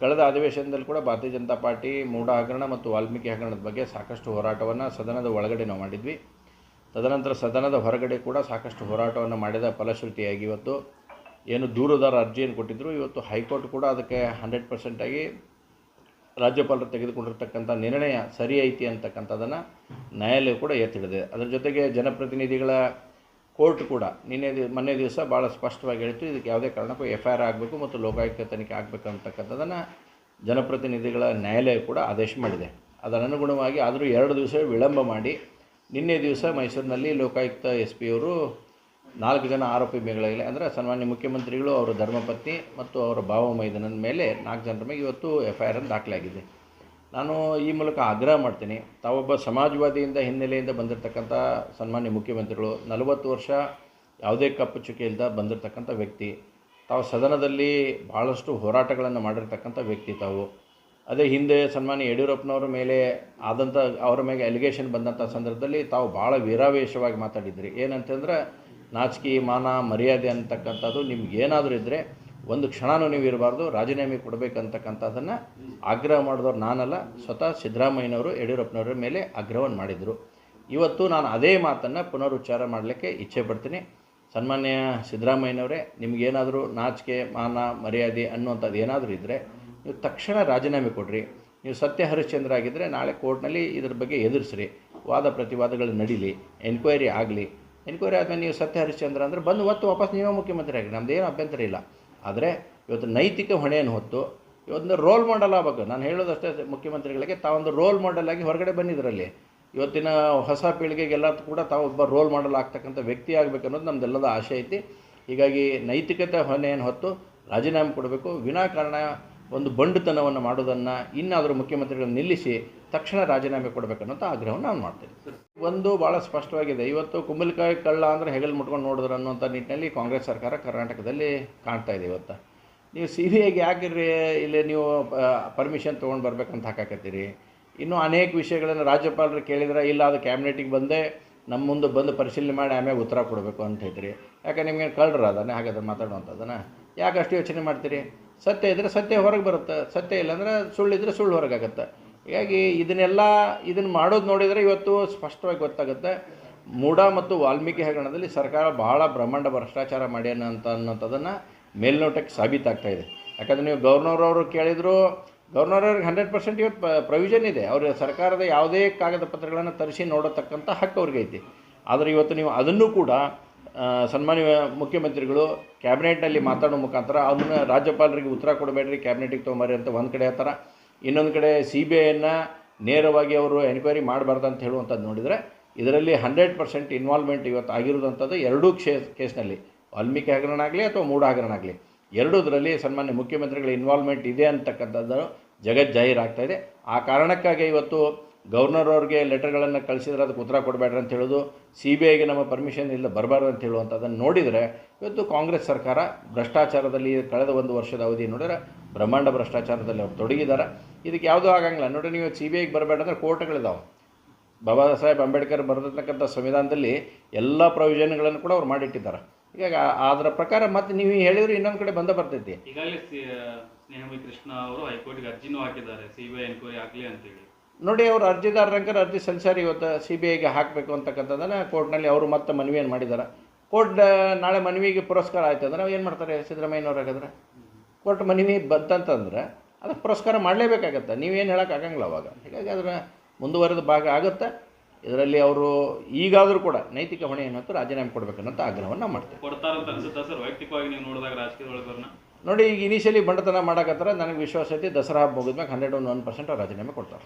ಕಳೆದ ಅಧಿವೇಶನದಲ್ಲಿ ಕೂಡ ಭಾರತೀಯ ಜನತಾ ಪಾರ್ಟಿ ಮೂಡ ಹಗರಣ ಮತ್ತು ವಾಲ್ಮೀಕಿ ಹಗರಣದ ಬಗ್ಗೆ ಸಾಕಷ್ಟು ಹೋರಾಟವನ್ನು ಸದನದ ಒಳಗಡೆ ನಾವು ಮಾಡಿದ್ವಿ. ತದನಂತರ ಸದನದ ಹೊರಗಡೆ ಕೂಡ ಸಾಕಷ್ಟು ಹೋರಾಟವನ್ನು ಮಾಡಿದ ಫಲಶ್ರುತಿಯಾಗಿ ಇವತ್ತು ಏನು ದೂರದಾರ ಅರ್ಜಿಯನ್ನು ಕೊಟ್ಟಿದ್ದರು ಇವತ್ತು ಹೈಕೋರ್ಟ್ ಕೂಡ ಅದಕ್ಕೆ ಹಂಡ್ರೆಡ್ ಪರ್ಸೆಂಟಾಗಿ ರಾಜ್ಯಪಾಲರು ತೆಗೆದುಕೊಂಡಿರ್ತಕ್ಕಂಥ ನಿರ್ಣಯ ಸರಿ ಐತಿ ಅಂತಕ್ಕಂಥದ್ದನ್ನು ನ್ಯಾಯಾಲಯ ಕೂಡ ಎತ್ತಿಡಿದೆ. ಅದರ ಜೊತೆಗೆ ಜನಪ್ರತಿನಿಧಿಗಳ ಕೋರ್ಟ್ ಕೂಡ ನಿನ್ನೆ ಮೊನ್ನೆ ದಿವಸ ಭಾಳ ಸ್ಪಷ್ಟವಾಗಿ ಹೇಳಿತ್ತು, ಇದಕ್ಕೆ ಯಾವುದೇ ಕಾರಣಕ್ಕೂ ಎಫ್ ಐ ಆರ್ ಆಗಬೇಕು ಮತ್ತು ಲೋಕಾಯುಕ್ತ ತನಿಖೆ ಆಗಬೇಕು ಅಂತಕ್ಕಂಥದ್ದನ್ನು ಜನಪ್ರತಿನಿಧಿಗಳ ನ್ಯಾಯಾಲಯ ಕೂಡ ಆದೇಶ ಮಾಡಿದೆ. ಅದರ ಅನುಗುಣವಾಗಿ ಆದರೂ ಎರಡು ದಿವಸ ವಿಳಂಬ ಮಾಡಿ ನಿನ್ನೆ ದಿವಸ ಮೈಸೂರಿನಲ್ಲಿ ಲೋಕಾಯುಕ್ತ ಎಸ್ ಪಿ ಅವರು ನಾಲ್ಕು ಜನ ಆರೋಪಿ ಮೇಗಳಾಗಲಿ ಅಂದರೆ ಸನ್ಮಾನ್ಯ ಮುಖ್ಯಮಂತ್ರಿಗಳು, ಅವರ ಧರ್ಮಪತ್ನಿ ಮತ್ತು ಅವರ ಭಾವ ಮೈದನದ ಮೇಲೆ ನಾಲ್ಕು ಜನರ ಮೇಲೆ ಇವತ್ತು ಎಫ್ ಐ ಆರ್ ದಾಖಲಾಗಿದೆ. ನಾನು ಈ ಮೂಲಕ ಆಗ್ರಹ ಮಾಡ್ತೀನಿ. ತಾವೊಬ್ಬ ಸಮಾಜವಾದಿಯಿಂದ ಹಿನ್ನೆಲೆಯಿಂದ ಬಂದಿರತಕ್ಕಂಥ ಸನ್ಮಾನ್ಯ ಮುಖ್ಯಮಂತ್ರಿಗಳು, ನಲವತ್ತು ವರ್ಷ ಯಾವುದೇ ಕಪ್ಪು ಚುಕ್ಕೆ ಇಲ್ಲದ ಬಂದಿರತಕ್ಕಂಥ ವ್ಯಕ್ತಿ, ತಾವು ಸದನದಲ್ಲಿ ಭಾಳಷ್ಟು ಹೋರಾಟಗಳನ್ನು ಮಾಡಿರ್ತಕ್ಕಂಥ ವ್ಯಕ್ತಿ ತಾವು. ಅದೇ ಹಿಂದೆ ಸನ್ಮಾನ್ಯ ಯಡಿಯೂರಪ್ಪನವರ ಮೇಲೆ ಆದಂಥ, ಅವರ ಮೇಲೆ ಅಲಿಗೇಷನ್ ಬಂದಂಥ ಸಂದರ್ಭದಲ್ಲಿ ತಾವು ಭಾಳ ವೀರಾವೇಶವಾಗಿ ಮಾತಾಡಿದ್ರಿ. ಏನಂತಂದ್ರೆ, ನಾಚಿಕೆ, ಮಾನ, ಮರ್ಯಾದೆ ಅಂತಕ್ಕಂಥದ್ದು ನಿಮ್ಗೆ ಏನಾದರೂ ಇದ್ದರೆ ಒಂದು ಕ್ಷಣನೂ ನೀವು ಇರಬಾರ್ದು, ರಾಜೀನಾಮೆ ಕೊಡಬೇಕಂತಕ್ಕಂಥದ್ದನ್ನು ಆಗ್ರಹ ಮಾಡಿದವ್ರು ನಾನಲ್ಲ, ಸ್ವತಃ ಸಿದ್ದರಾಮಯ್ಯನವರು, ಯಡಿಯೂರಪ್ಪನವರ ಮೇಲೆ ಆಗ್ರಹವನ್ನು ಮಾಡಿದರು. ಇವತ್ತು ನಾನು ಅದೇ ಮಾತನ್ನು ಪುನರುಚ್ಚಾರ ಮಾಡಲಿಕ್ಕೆ ಇಚ್ಛೆ ಪಡ್ತೀನಿ. ಸನ್ಮಾನ್ಯ ಸಿದ್ದರಾಮಯ್ಯನವರೇ, ನಿಮಗೇನಾದರೂ ನಾಚಿಕೆ, ಮಾನ, ಮರ್ಯಾದೆ ಅನ್ನುವಂಥದ್ದು ಏನಾದರೂ ಇದ್ದರೆ ನೀವು ತಕ್ಷಣ ರಾಜೀನಾಮೆ ಕೊಡ್ರಿ. ನೀವು ಸತ್ಯ ಹರಿಶ್ಚಂದ್ರ ಆಗಿದ್ದರೆ ನಾಳೆ ಕೋರ್ಟ್ನಲ್ಲಿ ಇದ್ರ ಬಗ್ಗೆ ಎದುರಿಸ್ರಿ. ವಾದ ಪ್ರತಿವಾದಗಳು ನಡೀಲಿ, ಎನ್ಕ್ವೈರಿ ಆಗಲಿ. ಎನ್ಕ್ವೈರಿ ಆದಮೇಲೆ ನೀವು ಸತ್ಯ ಹರಿಶ್ಚಂದ್ರ ಅಂದರೆ ಬಂದು ಹೊತ್ತು ವಾಪಸ್ ನೀವೇ ಮುಖ್ಯಮಂತ್ರಿ ಆಗಿ ನಮ್ದು ಏನು ಅಭ್ಯಂತರ ಇಲ್ಲ. ಆದರೆ ಇವತ್ತು ನೈತಿಕ ಹೊಣೆಯನ್ನು ಹೊತ್ತು ಇವತ್ತು ರೋಲ್ ಮಾಡೆಲ್ ಆಗಬೇಕು. ನಾನು ಹೇಳೋದಷ್ಟೇ ಮುಖ್ಯಮಂತ್ರಿಗಳಿಗೆ ತಾವೊಂದು ರೋಲ್ ಮಾಡೆಲ್ ಆಗಿ ಹೊರಗಡೆ ಬಂದಿದ್ರಲ್ಲಿ. ಇವತ್ತಿನ ಹೊಸ ಪೀಳಿಗೆಗೆಲ್ಲ ಕೂಡ ತಾವು ಒಬ್ಬ ರೋಲ್ ಮಾಡೆಲ್ ಆಗ್ತಕ್ಕಂಥ ವ್ಯಕ್ತಿ ಆಗಬೇಕು ಅನ್ನೋದು ನಮ್ಮದೆಲ್ಲದ ಆಸೆ ಐತಿ. ಹೀಗಾಗಿ ನೈತಿಕತೆ ಹೊಣೆಯನ್ನು ಹೊತ್ತು ರಾಜೀನಾಮೆ ಕೊಡಬೇಕು. ವಿನಾಕಾರಣ ಒಂದು ಬಂಡುತನವನ್ನು ಮಾಡೋದನ್ನು ಇನ್ನಾದರೂ ಮುಖ್ಯಮಂತ್ರಿಗಳನ್ನು ನಿಲ್ಲಿಸಿ ತಕ್ಷಣ ರಾಜೀನಾಮೆ ಕೊಡಬೇಕನ್ನೋಂಥ ಆಗ್ರಹವನ್ನು ನಾನು ಮಾಡ್ತೇನೆ. ಒಂದು ಭಾಳ ಸ್ಪಷ್ಟವಾಗಿದೆ. ಇವತ್ತು ಕುಂಬಲಕಾಯಿ ಕಳ್ಳ ಅಂದರೆ ಹೆಗಲು ಮುಟ್ಕೊಂಡು ನೋಡಿದ್ರು ಅನ್ನೋಂಥ ನಿಟ್ಟಿನಲ್ಲಿ ಕಾಂಗ್ರೆಸ್ ಸರ್ಕಾರ ಕರ್ನಾಟಕದಲ್ಲಿ ಕಾಣ್ತಾ ಇದೆ ಇವತ್ತು. ನೀವು ಸಿ ಬಿ ಐಗೆ ಯಾಕಿರ್ರಿ, ಇಲ್ಲಿ ನೀವು ಪರ್ಮಿಷನ್ ತೊಗೊಂಡು ಬರ್ಬೇಕಂತ ಹಾಕಾಕತ್ತೀರಿ? ಇನ್ನೂ ಅನೇಕ ವಿಷಯಗಳನ್ನು ರಾಜ್ಯಪಾಲರು ಕೇಳಿದ್ರೆ, ಇಲ್ಲ, ಅದು ಕ್ಯಾಬಿನೆಟಿಗೆ ಬಂದೇ, ನಮ್ಮ ಮುಂದೆ ಬಂದು ಪರಿಶೀಲನೆ ಮಾಡಿ ಆಮೇಲೆ ಉತ್ತರ ಕೊಡಬೇಕು ಅಂತ ಹೇಳ್ತೀರಿ. ಯಾಕೆ ನಿಮಗೆ ಕಳ್ಳರು ಅದನ್ನೇ ಹಾಗಾದ್ರೆ ಮಾತಾಡುವಂಥದ್ದನ್ನು ಯಾಕೆ ಅಷ್ಟು ಯೋಚನೆ ಮಾಡ್ತೀರಿ? ಸತ್ಯ ಇದ್ದರೆ ಸತ್ಯ ಹೊರಗೆ ಬರುತ್ತೆ, ಸತ್ಯ ಇಲ್ಲಾಂದ್ರೆ ಸುಳ್ಳಿದ್ರೆ ಸುಳ್ಳು ಹೊರಗಾಗತ್ತೆ ಹೀಗಾಗಿ ಇದನ್ನೆಲ್ಲ ಇದನ್ನು ಮಾಡೋದು ನೋಡಿದರೆ ಇವತ್ತು ಸ್ಪಷ್ಟವಾಗಿ ಗೊತ್ತಾಗುತ್ತೆ. ಮೂಢ ಮತ್ತು ವಾಲ್ಮೀಕಿ ಹಗರಣದಲ್ಲಿ ಸರ್ಕಾರ ಬಹಳ ಬ್ರಹ್ಮಾಂಡ ಭ್ರಷ್ಟಾಚಾರ ಮಾಡ್ಯಾನ ಅಂತ ಅನ್ನೋಂಥದ್ದನ್ನು ಮೇಲ್ನೋಟಕ್ಕೆ ಸಾಬೀತಾಗ್ತಾ ಇದೆ. ಯಾಕಂದರೆ ನೀವು ಗವರ್ನರ್ ಅವರು ಕೇಳಿದ್ರು, ಗವರ್ನರ್ ಅವ್ರಿಗೆ ಹಂಡ್ರೆಡ್ ಪರ್ಸೆಂಟ್ ಇವತ್ತು ಪ್ರೊವಿಷನ್ ಇದೆ. ಅವರು ಸರ್ಕಾರದ ಯಾವುದೇ ಕಾಗದ ಪತ್ರಗಳನ್ನು ತರಿಸಿ ನೋಡತಕ್ಕಂಥ ಹಕ್ಕು ಅವ್ರಿಗೆ ಐತಿ. ಆದರೆ ಇವತ್ತು ನೀವು ಅದನ್ನು ಕೂಡ ಸನ್ಮಾನ್ಯ ಮುಖ್ಯಮಂತ್ರಿಗಳು ಕ್ಯಾಬಿನೆಟ್ನಲ್ಲಿ ಮಾತಾಡೋ ಮುಖಾಂತರ ಅವನ್ನ ರಾಜ್ಯಪಾಲರಿಗೆ ಉತ್ತರ ಕೊಡಬೇಡ್ರಿ, ಕ್ಯಾಬಿನೆಟಿಗೆ ತೊಗೊಂಬರ್ರಿ ಅಂತ ಒಂದು ಕಡೆ ಹೇಳ್ತಾರೆ ಇನ್ನೊಂದು ಕಡೆ ಸಿ ಬಿ ಐಯನ್ನು ನೇರವಾಗಿ ಅವರು ಎನ್ಕ್ವೈರಿ ಮಾಡಬಾರ್ದು ಅಂತ ಹೇಳುವಂಥದ್ದು ನೋಡಿದರೆ ಇದರಲ್ಲಿ ಹಂಡ್ರೆಡ್ ಪರ್ಸೆಂಟ್ ಇನ್ವಾಲ್ವ್ಮೆಂಟ್ ಇವತ್ತು ಆಗಿರುವಂಥದ್ದು ಎರಡೂ ಕ್ಷೇ, ಕೇಸ್ನಲ್ಲಿ. ವಾಲ್ಮೀಕಿ ಹಗರಣ ಆಗಲಿ ಅಥವಾ ಮೂಡ ಹಗರಣ ಆಗಲಿ. ಎರಡೂದರಲ್ಲಿ ಸನ್ಮಾನ್ಯ ಮುಖ್ಯಮಂತ್ರಿಗಳ ಇನ್ವಾಲ್ವ್ಮೆಂಟ್ ಇದೆ ಅಂತಕ್ಕಂಥದ್ದು ಜಗತ್ ಜಾಹೀರಾಗ್ತಾ ಇದೆ. ಆ ಕಾರಣಕ್ಕಾಗಿ ಇವತ್ತು ಗವರ್ನರ್ ಅವ್ರಿಗೆ ಲೆಟರ್ಗಳನ್ನು ಕಳಿಸಿದ್ರೆ ಅದಕ್ಕೆ ಉತ್ತರ ಕೊಡಬೇಡ್ರಿ ಅಂತ ಹೇಳೋದು ಸಿ ಬಿ ಐಗೆ ನಮ್ಮ ಪರ್ಮಿಷನ್ ಇಲ್ಲ, ಬರಬಾರ್ದು ಅಂತ ಹೇಳುವಂಥದ್ದನ್ನು ನೋಡಿದರೆ, ಇವತ್ತು ಕಾಂಗ್ರೆಸ್ ಸರ್ಕಾರ ಭ್ರಷ್ಟಾಚಾರದಲ್ಲಿ ಕಳೆದ ಒಂದು ವರ್ಷದ ಅವಧಿ ನೋಡಿದ್ರೆ ಬ್ರಹ್ಮಾಂಡ ಭ್ರಷ್ಟಾಚಾರದಲ್ಲಿ ಅವ್ರು ತೊಡಗಿದ್ದಾರೆ. ಇದಕ್ಕೆ ಯಾವುದೂ ಆಗಂಗಿಲ್ಲ. ನೋಡಿ ನೀವು ಸಿ ಬಿ ಐಗೆ ಬರಬೇಡ ಅಂದರೆ ಕೋರ್ಟ್ಗಳಿದಾವೆ. ಬಾಬಾ ಸಾಹೇಬ್ ಅಂಬೇಡ್ಕರ್ ಬರೆದಿರ್ತಕ್ಕಂಥ ಸಂವಿಧಾನದಲ್ಲಿ ಎಲ್ಲ ಪ್ರೊವಿಷನ್ಗಳನ್ನು ಕೂಡ ಅವ್ರು ಮಾಡಿಟ್ಟಿದ್ದಾರೆ. ಈಗ ಅದರ ಪ್ರಕಾರ ಮತ್ತೆ ನೀವು ಹೇಳಿದ್ರೆ ಇನ್ನೊಂದು ಕಡೆ ಬಂದ ಬರ್ತೈತಿ. ಈಗಾಗಲೇ ಸ್ನೇಹಮಿ ಕೃಷ್ಣ ಅವರು ಹೈಕೋರ್ಟ್ಗೆ ಅರ್ಜಿನೂ ಹಾಕಿದ್ದಾರೆ. ಸಿ ಬಿ ಐ ಎನ್ಕ್ವೈರಿ ಆಗಲಿ ಅಂತೇಳಿ. ನೋಡಿ ಅವರು ಅರ್ಜಿದಾರರಂಕರ ಅರ್ಜಿ ಸಲ್ಲಿಸಾರಿ ಇವತ್ತು ಸಿ ಬಿ ಐಗೆ ಹಾಕಬೇಕು ಅಂತಕ್ಕಂಥದ್ದನ್ನು ಕೋರ್ಟ್ನಲ್ಲಿ ಅವರು ಮತ್ತೆ ಮನವಿಯನ್ನು ಮಾಡಿದ್ದಾರೆ. ಕೋರ್ಟ್ ನಾಳೆ ಮನವಿಗೆ ಪುರಸ್ಕಾರ ಆಯ್ತು ಅಂದ್ರೆ ಏನು ಮಾಡ್ತಾರೆ? ಸಿದ್ದರಾಮಯ್ಯನವ್ರು ಹಾಗಾದ್ರೆ? ಕೋರ್ಟ್ ಮನವಿ ಬಂತಂತಂದ್ರೆ ಅದಕ್ಕೆ ಪುರಸ್ಕಾರ ಮಾಡಲೇಬೇಕಾಗತ್ತೆ. ನೀವೇನು ಹೇಳೋಕ್ಕಾಗಂಗಿಲ್ಲ ಅವಾಗ. ಹೀಗಾಗಿ ಅದರ ಮುಂದುವರೆದ ಭಾಗ ಆಗುತ್ತೆ. ಇದರಲ್ಲಿ ಅವರು ಈಗಾದರೂ ಕೂಡ ನೈತಿಕ ಹೊಣೆ ಏನಂತ ರಾಜೀನಾಮೆ ಕೊಡಬೇಕನ್ನೋಂಥ ಆಗ್ರಹವನ್ನು ಮಾಡ್ತೀವಿ. ಕೊಡ್ತಾರೆ ಕೊಡ್ತಾರಂತ ಅನ್ಸುತ್ತಾ ಸರ್? ವೈಯಕ್ತಿಕವಾಗಿ ನೀವು ನೋಡಿದಾಗ ರಾಜಕೀಯ ನೋಡಿ ಈಗ ಇನಿಷಿಯಲಿ ಬಂಡತನ ಮಾಡೋಕತ್ತರ ನನಗೆ ವಿಶ್ವಾಸ ಐತಿ ದಸರಾ ಹಬ್ಬ ಹೋಗಿದ್ಮೇಲೆ ಹಂಡ್ರೆಡ್ ಒನ್ ಒನ್ ಪರ್ಸೆಂಟ್ ರಾಜೀನಾಮೆ ಕೊಡ್ತಾರೆ.